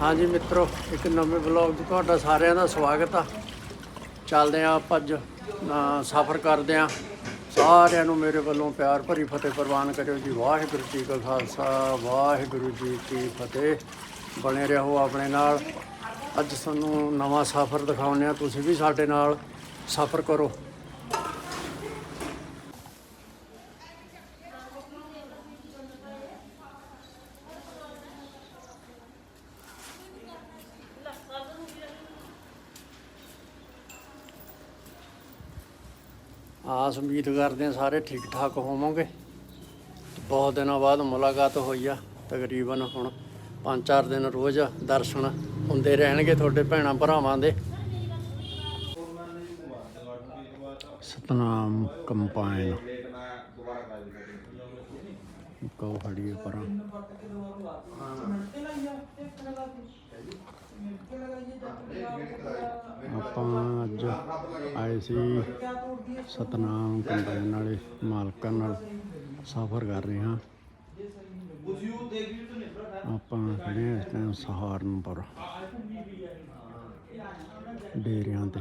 ਹਾਂਜੀ ਮਿੱਤਰੋ, ਇੱਕ ਨਵੇਂ ਵਲੌਗ 'ਚ ਤੁਹਾਡਾ ਸਾਰਿਆਂ ਦਾ ਸਵਾਗਤ ਆ। ਚੱਲਦੇ ਆ ਆਪਾਂ ਅੱਜ ਸਫ਼ਰ ਕਰਦੇ ਆ ਸਾਰਿਆਂ ਨੂੰ ਮੇਰੇ ਵੱਲੋਂ ਪਿਆਰ ਭਰੀ ਫਤਿਹ ਪ੍ਰਵਾਨ ਕਰਿਓ ਜੀ। ਵਾਹਿਗੁਰੂ ਜੀ ਕਾ ਖਾਲਸਾ, ਵਾਹਿਗੁਰੂ ਜੀ ਕੀ ਫਤਿਹ। ਬਣੇ ਰਹੋ ਆਪਣੇ ਨਾਲ। ਅੱਜ ਤੁਹਾਨੂੰ ਨਵਾਂ ਸਫ਼ਰ ਦਿਖਾਉਂਦੇ ਆ ਤੁਸੀਂ ਵੀ ਸਾਡੇ ਨਾਲ ਸਫ਼ਰ ਕਰੋ। ਆਸ ਉਮੀਦ ਕਰਦੇ ਹਾਂ, ਸਾਰੇ ਠੀਕ ਠਾਕ ਹੋਵੋਗੇ। ਬਹੁਤ ਦਿਨਾਂ ਬਾਅਦ ਮੁਲਾਕਾਤ ਹੋਈ ਆ, ਤਕਰੀਬਨ ਹੁਣ 5-4 ਦਿਨ ਰੋਜ਼ ਦਰਸ਼ਨ ਹੁੰਦੇ ਰਹਿਣਗੇ ਤੁਹਾਡੇ ਭੈਣਾਂ ਭਰਾਵਾਂ ਦੇ। ਸਤਨਾਮ ਕੰਪਾਈਨ ਕੋ ਖੜੀ ਪਰਾਂ। ਆਪਾਂ ਅੱਜ ਆਏ ਸੀ ਸਤਨਾਮ ਕੰਪਾਈਨ ਵਾਲੇ ਮਾਲਕਾਂ ਨਾਲ ਸਫ਼ਰ ਕਰ ਰਹੇ ਹਾਂ। ਆਪਾਂ ਖੜੇ ਹਾਂ ਇਸ ਟਾਈਮ ਸਹਾਰਨਪੁਰ ਡੇਰਿਆਂ ਤੇ।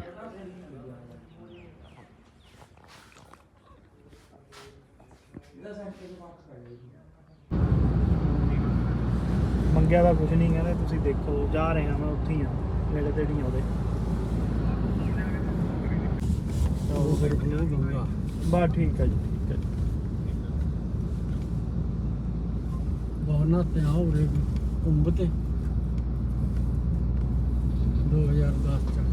ਮੰਗਿਆ ਤਾਂ ਕੁਝ ਨਹੀਂ ਕਹਿੰਦੇ ਤੁਸੀਂ ਦੇਖੋ ਜਾ ਰਹੇ ਹਾਂ ਮੈਂ ਉੱਥੇ ਹੀ ਆ ਨੇੜੇ ਤੇੜੀ ਹੀ ਆ ਉਹਦੇ ਉਹ ਫਿਰ ਨੂੰ ਦੂੰਗਾ ਬਸ ਠੀਕ ਹੈ ਜੀ ਠੀਕ ਹੈ ਜੀ। ਬਹੁਤ ਤੇ ਆ ਉਰੇ ਵੀ ਕੁੰਭ ਤੇ 2010 ਚ।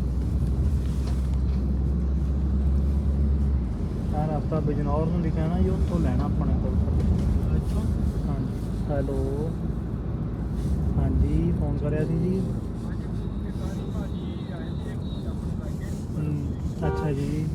ਰਸਤਾ ਬਿਜਨੌਰ ਨੂੰ ਲਿਖਿਆ ਨਾ ਜੀ ਉੱਥੋਂ ਲੈਣਾ ਆਪਣੇ ਕੋਲ। ਅੱਛਾ। ਹਾਂਜੀ ਹੈਲੋ। ਫੋਨ ਕਰਿਆ ਸੀ ਜੀ। ਅੱਛਾ ਜੀ।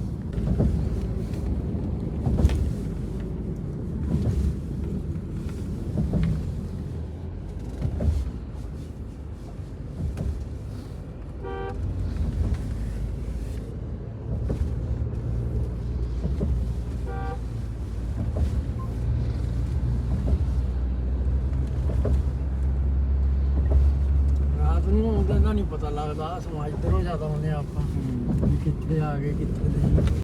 ਪਤਾ ਲੱਗਦਾ, ਸਮਾਜ ਇਧਰੋਂ ਜ਼ਿਆਦਾ ਹੁੰਦੇ ਆ ਆਪਾਂ। ਵੀ ਕਿੱਥੇ ਆ ਗਏ, ਕਿੱਥੇ ਨਹੀਂ।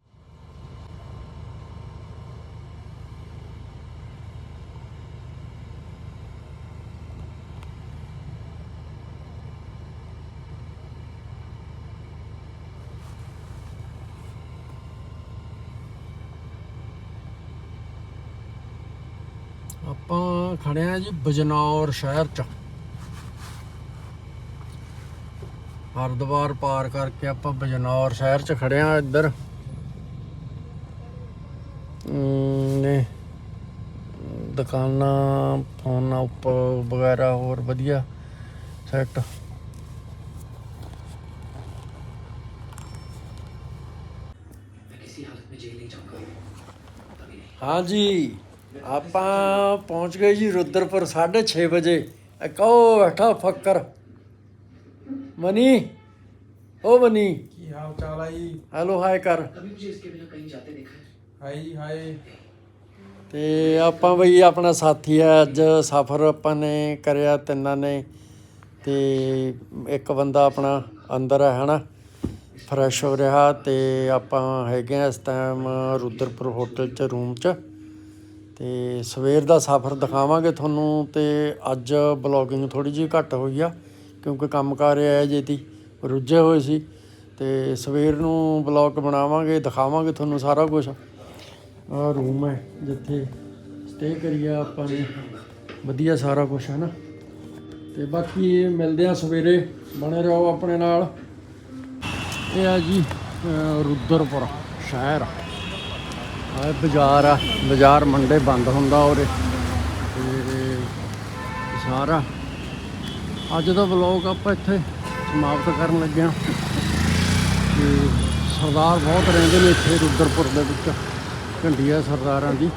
ਆਪਾਂ ਖੜੇ ਆ ਜੀ ਬਜਨੌਰ ਸ਼ਹਿਰ ਚ। ਹਰਦੁਆਰ ਪਾਰ ਕਰਕੇ ਆਪਾਂ ਬਜਨੌਰ ਸ਼ਹਿਰ ਚ ਖੜੇ ਆ ਇੱਧਰ। ਨੇ ਦੁਕਾਨਾਂ, ਫੋਨਾਂ ਉੱਪਰ ਵਗੈਰਾ ਹੋਰ ਵਧੀਆ ਸੈੱਟ ਹਾਂਜੀ, ਆਪਾਂ ਪਹੁੰਚ ਗਏ ਜੀ ਰੁਦਰਪੁਰ 6:30 ਵਜੇ। ਇੱਕ ਉਹ ਬੈਠਾ ਫੱਕਰ। ਮਨੀ ਓ ਮਨੀ ਕੀ ਹਾਲ ਚਾਲ ਆ ਜੀ ਹੈਲੋ ਹਾਈ ਕਰ कभी मुझे इसके बिना कहीं जाते देखा है ਹਾਈ ਹਾਏ ਤੇ ਆਪਾਂ ਬਈ ਆਪਣਾ ਸਾਥੀ ਆ ਅੱਜ ਸਫ਼ਰ ਆਪਾਂ ਨੇ ਕਰਿਆ ਤਿੰਨਾਂ ਨੇ ਤੇ ਇੱਕ ਬੰਦਾ ਆਪਣਾ ਅੰਦਰ ਹੈ ਹਨਾ ਫਰੈਸ਼ ਹੋ ਰਿਹਾ ਤੇ ਆਪਾਂ ਹੈਗੇ ਆ ਇਸ ਟਾਈਮ ਰੁਦਰਪੁਰ ਹੋਟਲ 'ਚ ਰੂਮ 'ਚ ਤੇ ਸਵੇਰ ਦਾ ਸਫ਼ਰ ਦਿਖਾਵਾਂਗੇ ਤੁਹਾਨੂੰ ਤੇ ਅੱਜ ਬਲੌਗਿੰਗ ਥੋੜੀ ਜਿਹੀ ਘੱਟ ਹੋਈ ਆ ਕਿਉਂਕਿ ਕੰਮ ਕਰ ਰਿਹਾ ਰੁੱਝੇ ਹੋਏ ਸੀ। ਤੇ ਸਵੇਰ ਨੂੰ ਬਲੌਗ ਬਣਾਵਾਂਗੇ, ਦਿਖਾਵਾਂਗੇ ਤੁਹਾਨੂੰ ਸਾਰਾ ਕੁਝ ਆ ਰੂਮ ਹੈ ਜਿੱਥੇ ਸਟੇ ਕਰੀਆ ਆਪਾਂ ਨੇ ਵਧੀਆ ਸਾਰਾ ਕੁਝ ਹੈ ਨਾ। ਤੇ ਬਾਕੀ ਮਿਲਦੇ ਆ ਸਵੇਰੇ। ਬਣੇ ਰਹੋ ਆਪਣੇ ਨਾਲ। ਇਹ ਆ ਜੀ ਰੁਦਰਪੁਰ ਸ਼ਹਿਰ। ਆ ਬਾਜ਼ਾਰ ਆ। ਬਾਜ਼ਾਰ ਮੰਡੇ ਬੰਦ ਹੁੰਦਾ ਉਰੇ। ਤੇ ਸਾਰਾ ਅੱਜ ਦਾ ਵਲੌਗ ਆਪਾਂ ਇੱਥੇ ਸਮਾਪਤ ਕਰਨ ਲੱਗੇ ਹਾਂ। ਤੇ ਸਰਦਾਰ ਬਹੁਤ ਰਹਿੰਦੇ ਨੇ ਇੱਥੇ ਰੁਦਰਪੁਰ ਦੇ ਵਿੱਚ ਘੰਡੀਆ ਸਰਦਾਰਾਂ ਦੀ।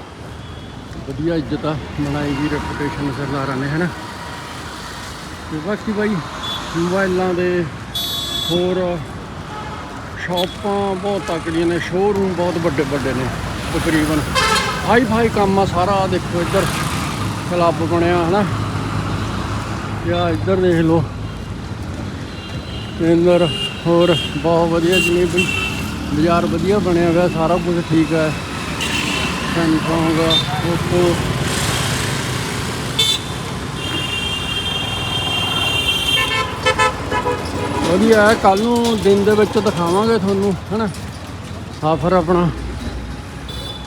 ਵਧੀਆ ਇੱਜ਼ਤ ਆ, ਬਣਾਈ ਵੀ ਰੈਪੂਟੇਸ਼ਨ ਸਰਦਾਰਾਂ ਨੇ, ਹਨਾ? ਤੇ ਬਾਕੀ ਬਾਈ ਮੋਬਾਈਲਾਂ ਦੇ ਹੋਰ ਸ਼ਾਪਾਂ ਬਹੁਤ ਤਕੜੀਆਂ ਨੇ ਸ਼ੋਰੂਮ ਬਹੁਤ ਵੱਡੇ ਵੱਡੇ ਨੇ, ਤਕਰੀਬਨ। ਹਾਈ ਫਾਈ ਕੰਮ ਆ ਸਾਰਾ ਦੇਖੋ ਇੱਧਰ ਕਲੱਬ ਬਣਿਆ, ਹਨਾ? ਜਾਂ ਇੱਧਰ ਦੇਖ ਲਓ। ਤੇ ਅੰਦਰ ਹੋਰ ਬਹੁਤ ਵਧੀਆ ਜਿਵੇਂ ਬਈ ਬਾਜ਼ਾਰ ਵਧੀਆ ਬਣਿਆ ਹੋਇਆ, ਸਾਰਾ ਕੁਝ ਠੀਕ ਹੈ। ਸੈਮਸੰਗ ਓਪੋ ਵਧੀਆ ਹੈ ਕੱਲ ਨੂੰ ਦਿਨ ਦੇ ਵਿੱਚ ਦਿਖਾਵਾਂਗੇ ਤੁਹਾਨੂੰ, ਹਨਾ? ਸਫ਼ਰ ਆਪਣਾ।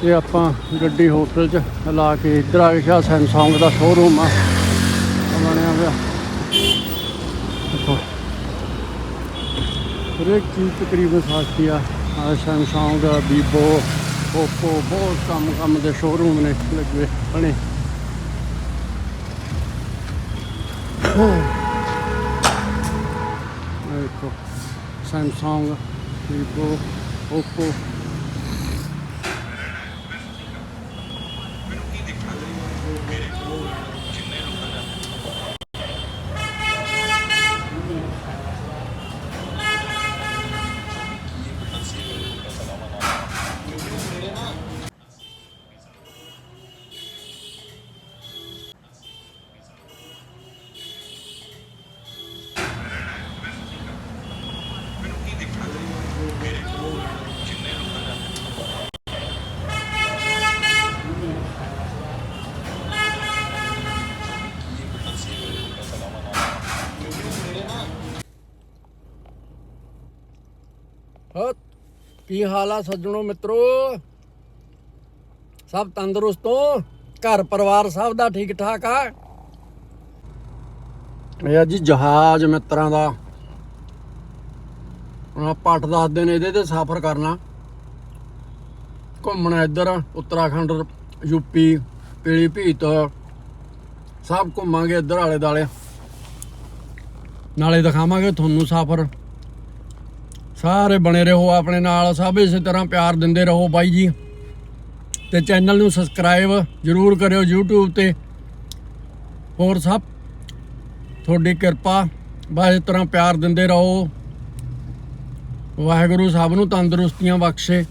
ਇਹ ਆਪਾਂ ਗੱਡੀ ਹੋਟਲ 'ਚ ਲਾ ਕੇ ਇੱਧਰ ਆ ਕੇ ਸ਼ਾ ਸੈਮਸੰਗ ਦਾ ਸ਼ੋਰੂਮ ਆ। ਆਹ ਬਣਿਆ ਦੇਖੋ, ਹਰੇਕ ਚੀਜ਼ ਤਕਰੀਬਨ ਸਸਤੀ ਆ। ਆ ਸੈਮਸੰਗ ਵੀਵੋ ਓਪੋ ਬਹੁਤ ਕੰਮ ਕੰਮ ਦੇ ਸ਼ੋਰੂਮ ਨੇ ਲੱਗੇ ਬਣੇ ਦੇਖੋ ਸੈਮਸੰਗ ਵੀਵੋ ਓਪੋ ਹੋ ਕੀ ਹਾਲ ਆ ਸੱਜਣੋ ਮਿੱਤਰੋ? ਸਭ ਤੰਦਰੁਸਤ ਹੋ? ਘਰ ਪਰਿਵਾਰ ਸਭ ਦਾ ਠੀਕ ਠਾਕ ਆ? ਇਹ ਆ ਜੀ ਜਹਾਜ਼ ਮਿੱਤਰਾਂ ਦਾ। ਆ ਪੱਟ ਦੱਸਦੇ ਨੇ ਇਹਦੇ ਤੇ ਸਫ਼ਰ ਕਰਨਾ। ਘੁੰਮਣਾ ਇੱਧਰ, ਉੱਤਰਾਖੰਡ ਯੂਪੀ ਪੀਲੀ ਭੀਤ। ਸਭ ਘੁੰਮਾਂਗੇ ਇੱਧਰ ਆਲੇ ਦਾਲੇ ਨਾਲੇ ਦਿਖਾਵਾਂਗੇ ਤੁਹਾਨੂੰ ਸਫ਼ਰ। ਸਾਰੇ ਬਣੇ ਰਹੋ ਆਪਣੇ ਨਾਲ, ਸਭ ਇਸੇ ਤਰ੍ਹਾਂ ਪਿਆਰ ਦਿੰਦੇ ਰਹੋ ਬਾਈ ਜੀ। ਤੇ ਚੈਨਲ ਨੂੰ ਸਬਸਕ੍ਰਾਈਬ ਜਰੂਰ ਕਰਿਓ YouTube ਤੇ। ਹੋਰ ਸਭ, ਤੁਹਾਡੀ ਕਿਰਪਾ, ਬਸ ਇਸ ਤਰ੍ਹਾਂ ਪਿਆਰ ਦਿੰਦੇ ਰਹੋ। ਵਾਹਿਗੁਰੂ ਸਭ ਨੂੰ ਤੰਦਰੁਸਤੀਆਂ ਬਖਸ਼ੇ।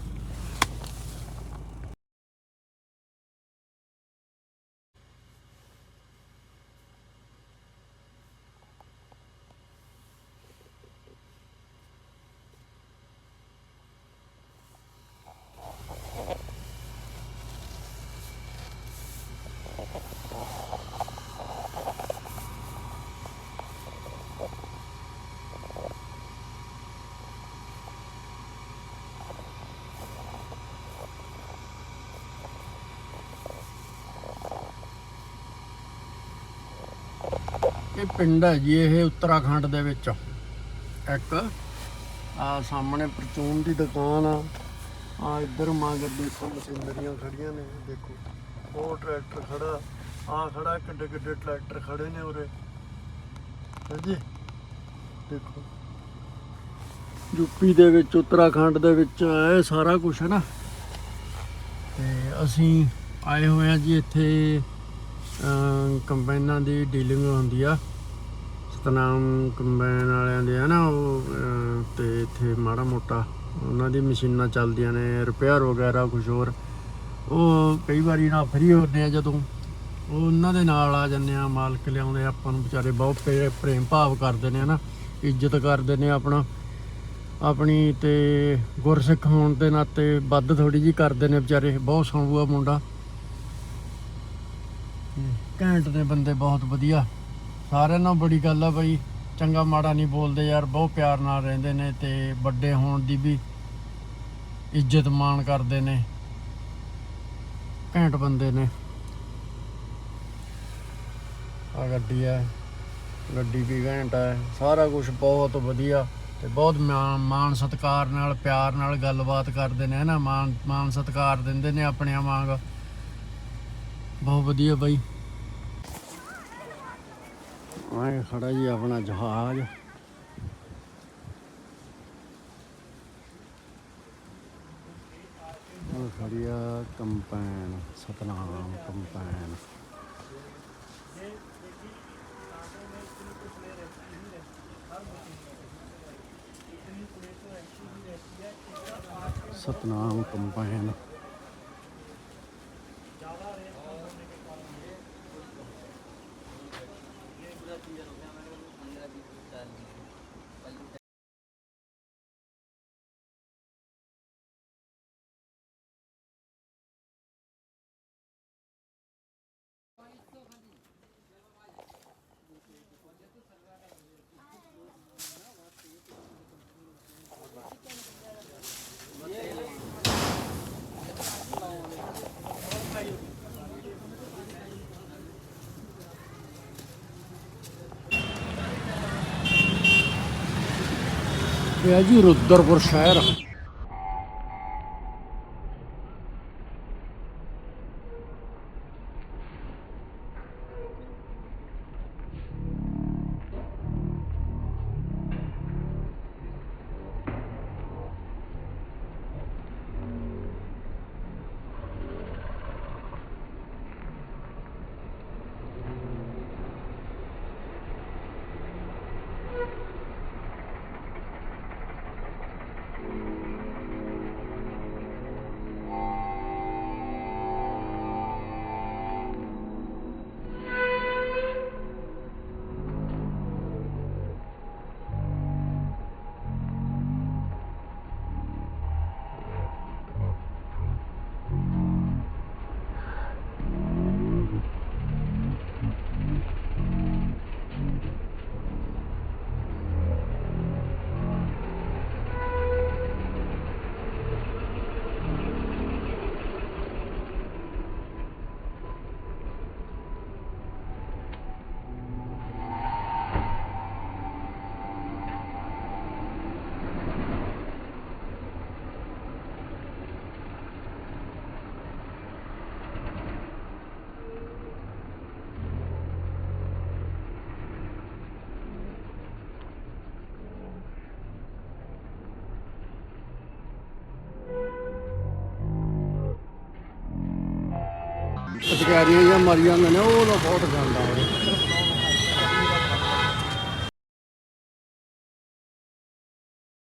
ਇਹ ਪਿੰਡ ਹੈ ਜੀ, ਇਹ ਉੱਤਰਾਖੰਡ ਦੇ ਵਿੱਚ। ਇੱਕ, ਆ ਸਾਹਮਣੇ ਪਰਚੂਨ ਦੀ ਦੁਕਾਨ ਆ। ਆ ਇੱਧਰ ਮਾਂਗਰ ਦੇਖੋ ਮਸ਼ੀਨਰੀਆਂ ਖੜੀਆਂ ਨੇ, ਦੇਖੋ। ਉਹ ਟਰੈਕਟਰ ਖੜਾ, ਆ ਖੜਾ, ਕਿੱਡੇ ਕਿੱਡੇ ਟਰੈਕਟਰ ਖੜੇ ਨੇ ਉਰੇ। ਹਾਂਜੀ, ਦੇਖੋ। ਯੂਪੀ ਦੇ ਵਿੱਚ, ਉੱਤਰਾਖੰਡ ਦੇ ਵਿੱਚ ਇਹ ਸਾਰਾ ਕੁਝ ਹੈ ਨਾ। ਤੇ ਅਸੀਂ ਆਏ ਹੋਏ ਆ ਜੀ ਇੱਥੇ ਅਮ ਦੀ ਡੀਲਿੰਗ ਹੁੰਦੀ ਆ। ਸਤਨਾਮ ਕੰਬਾਈਨ ਵਾਲਿਆਂ ਦੇ ਆ ਨਾ ਉਹ ਅਮ ਤੇ ਇੱਥੇ ਮਾੜਾ ਮੋਟਾ ਉਹਨਾਂ ਦੀ ਮਸ਼ੀਨਾਂ ਚੱਲਦੀਆਂ ਨੇ ਰਿਪੇਅਰ ਵਗੈਰਾ ਕੁਝ ਹੋਰ। ਉਹ ਕਈ ਵਾਰੀ ਨਾ ਫਰੀ ਹੁੰਦੇ ਆ ਜਦੋਂ। ਉਹ ਉਹਨਾਂ ਦੇ ਨਾਲ ਆ ਜੰਨੇ ਆ, ਮਾਲਕ ਲਿਆਉਂਦੇ ਆਪਾਂ ਨੂੰ ਵਿਚਾਰੇ ਬਹੁਤ ਪ੍ਰੇ- ਪ੍ਰੇਮ ਭਾਵ ਕਰਦੇ ਨੇ, ਹਨਾ। ਇੱਜ਼ਤ ਕਰਦੇ ਨੇ ਆਪਣਾ। ਆਪਣੀ ਤੇ ਗੁਰਸਿੱਖ ਹੋਣ ਦੇ ਨਾਤੇ ਵੱਧ ਥੋੜੀ ਜੀ ਕਰਦੇ ਨੇ ਵਿਚਾਰੇ, ਬਹੁਤ ਸੌਂਗੂਆ ਮੁੰਡਾ। ਘੈਂਟ ਦੇ ਬੰਦੇ, ਬਹੁਤ ਵਧੀਆ। ਸਾਰਿਆਂ ਨਾਲ ਬੜੀ ਗੱਲ ਆ ਬਾਈ, ਚੰਗਾ ਮਾੜਾ ਨਹੀਂ ਬੋਲਦੇ ਯਾਰ, ਬਹੁਤ ਪਿਆਰ ਨਾਲ ਰਹਿੰਦੇ ਨੇ ਤੇ ਵੱਡੇ ਹੋਣ ਦੀ ਵੀ ਇੱਜ਼ਤ ਮਾਣ ਕਰਦੇ ਨੇ, ਘੈਂਟ ਬੰਦੇ ਨੇ। ਆ ਗੱਡੀ ਹੈ ਗੱਡੀ ਵੀ ਘੈਂਟ ਹੈ ਸਾਰਾ ਕੁਝ ਬਹੁਤ ਵਧੀਆ ਤੇ ਬਹੁਤ ਮਾਣ ਮਾਣ ਸਤਿਕਾਰ ਨਾਲ, ਪਿਆਰ ਨਾਲ ਗੱਲਬਾਤ ਕਰਦੇ ਨੇ ਹਨਾ ਮਾਣ ਮਾਣ ਸਤਿਕਾਰ ਦਿੰਦੇ ਨੇ ਆਪਣਿਆਂ ਵਾਂਗ। ਬਹੁਤ ਵਧੀਆ ਬਾਈ। ਆਏ ਖੜਾ ਜੀ ਆਪਣਾ ਜਹਾਜ਼। ਉਹ ਖੜੀ company Satnam company. Satnam company. ਇਹ ਹੈ ਜੀ ਰੁਦਰਪੁਰ ਸ਼ਹਿਰ ਅਧਿਕਾਰੀਆਂ ਜਾਂ ਮਰੀਆਂ ਨੇ ਉਹ ਤਾਂ ਬਹੁਤ ਗੰਦਾ ਹੈ